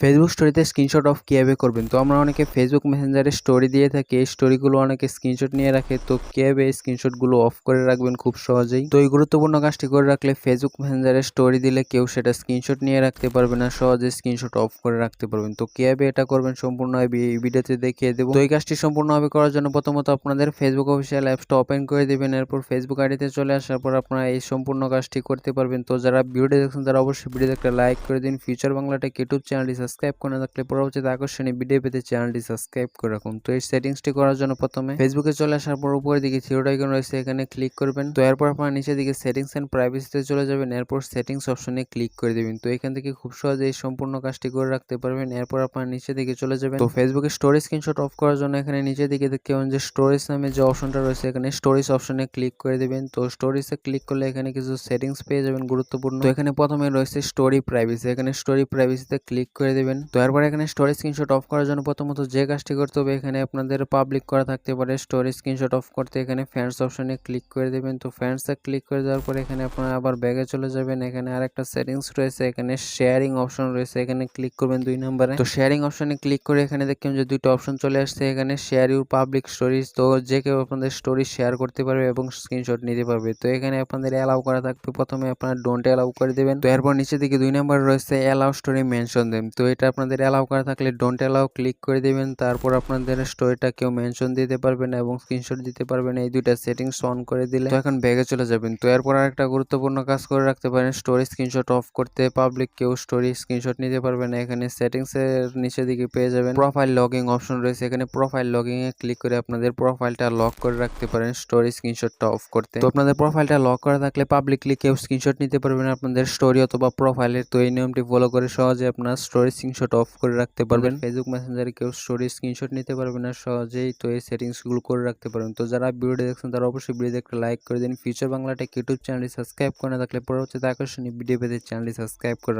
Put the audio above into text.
Facebook স্টোরিতে screenshot of কীভাবে করবেন? তো আমরা অনেকে ফেসবুক মেসেঞ্জারে স্টোরি দিয়ে থাকি, এই স্টোরিগুলো অনেকে স্ক্রিনশট নিয়ে রাখে। তো কীভাবে এই স্ক্রিনশটগুলো অফ করে রাখবেন? খুব সহজেই। তো এই গুরুত্বপূর্ণ কাজটি করে রাখলে ফেসবুক মেসেঞ্জারে স্টোরি দিলে কেউ সেটা স্ক্রিনশট নিয়ে রাখতে পারবে না সহজে স্ক্রিনশট অফ করে রাখতে পারবেন। তো কীভাবে এটা করবেন সম্পূর্ণ এই ভিডিওতে দেখিয়ে দেবো। তো এই কাজটি সম্পূর্ণভাবে করার জন্য প্রথমত আপনাদের ফেসবুক অফিসিয়াল অ্যাপসটা ওপেন করে দেবেন। এরপর ফেসবুক আইডিতে চলে আসার পর আপনারা এই সম্পূর্ণ কাজটি করতে পারবেন। তো যারা ভিডিও দেখছেন, তারা অবশ্যই ভিডিওতে একটা লাইক করে দিন। ফিউচার বাংলাটেক ইউটিউব চ্যানেলটি সাবস্ক্রাইব করে থাকলে পরবর্তীতে আকর্ষণীয় ভিডিও পেতে চ্যানেলটি সাবস্ক্রাইব করে রাখুন। তো এই সেটিংসটি করার জন্য প্রথমে ফেসবুকে চলে আসার পর উপরের দিকে থিওটা আইকন রয়েছে, এখানে ক্লিক করবেন। তো এরপর আপনার নিচের দিকে সেটিংস এন্ড প্রাইভেসিতে চলে যাবেন। এরপর সেটিংস অপশনে ক্লিক করে দেবেন। তো এখান থেকে খুব সহজে এই সম্পূর্ণ কাজটি করে রাখতে পারবেন। এরপর আপনার নিচের দিকে চলে যাবেন। তো ফেসবুকে স্টোরেজ স্ক্রিনশট অফ করার জন্য এখানে নিচের দিকে দেখতে পাবেন যে স্টোরেজ নামে যে অপশনটা রয়েছে, এখানে স্টোরেজ অপশনে ক্লিক করে দেবেন। তো স্টোরেজে ক্লিক করলে এখানে কিছু সেটিংস পেয়ে যাবেন গুরুত্বপূর্ণ। তো এখানে প্রথমে রয়েছে স্টোরি প্রাইভেসি এখানে স্টোরি প্রাইভেসিতে ক্লিক করে দেবেন। তো এরপর এখানে স্টোরেজ স্ক্রিনশট অফ করার জন্য প্রথমত যে কাজটি করতে হবে এখানে আপনাদের পাবলিক করা থাকতে পারে। স্টোরি স্ক্রিনশট অফ করতে এখানে ফ্যান্স অপশনে ক্লিক করে দেবেন। তো ফ্যান্সে ক্লিক করে দেওয়ার পরে এখানে আপনারা আবার ব্যাগে চলে যাবেন। এখানে আর একটা সেটিংস রয়েছে, এখানে শেয়ারিং অপশন রয়েছে। এখানে ক্লিক করবেন দুই নম্বরে। তো শেয়ারিং অপশনে ক্লিক করে এখানে দেখবেন যে দুইটা অপশন চলে আসছে। এখানে শেয়ার ইউর পাবলিক স্টোরিজ তো যে কেউ আপনাদের স্টোরি শেয়ার করতে পারবে এবং স্ক্রিনশট নিতে পারবে। তো এখানে আপনাদের অ্যালাউ করা থাকবে। প্রথমে আপনারা ডোন্ট অ্যালাউ করে দেবেন। তো এরপর নিচে দিকে দুই নম্বর রয়েছে অ্যালাউ স্টোরি মেনশন দেন তো এটা আপনাদের অ্যালাউ করা থাকলে ডোন্ট অ্যালাউ ক্লিক করে দেবেন। তারপর আপনাদের স্টোরিটা কেউ মেনশন দিতে পারবেন এবং স্ক্রিনশট দিতে পারবেন এই দুইটা সেটিংস অন করে দিলে এখন ব্যাগে চলে যাবেন। তো এরপর আরেকটা গুরুত্বপূর্ণ কাজ করে রাখতে পারেন স্টোরি স্ক্রিনশট অফ করতে পাবলিক কেউ স্টোরি স্ক্রিনশট নিতে পারবে না। এখানে সেটিংস এর নিচে দিকে পেয়ে যাবেন। প্রোফাইল লগিং অপশন রয়েছে। এখানে প্রোফাইল লগিং এ ক্লিক করে আপনাদের প্রোফাইলটা লক করে রাখতে পারেন স্টোরি স্ক্রিনশটটা অফ করতে। তো আপনাদের প্রোফাইলটা লক করা থাকলে পাবলিকলি কেউ স্ক্রিনশট নিতে পারবেন আপনাদের স্টোরি অথবা প্রোফাইলের তো এই নিয়মটি ফলো করে সহজে আপনার স্টোরি স্ক্রিনশট অফ করে রাখতে পারবেন। ফেসবুক মেসেঞ্জারে কেউ স্টোরি স্ক্রিনশট নিতে পারবে না। সহজেই তো এই সেটিংসগুলো করে রাখতে পারবেন। তো যারা ভিডিওটি দেখছেন তারা অবশ্যই ভিডিওতে একটা লাইক করে দিন। ফিউচার বাংলাটেক ইউটিউব চ্যানেলটি সাবস্ক্রাইব করে না থাকলে পরবর্তীতে আকর্ষণীয় ভিডিও পেতে চ্যানেলটি সাবস্ক্রাইব করে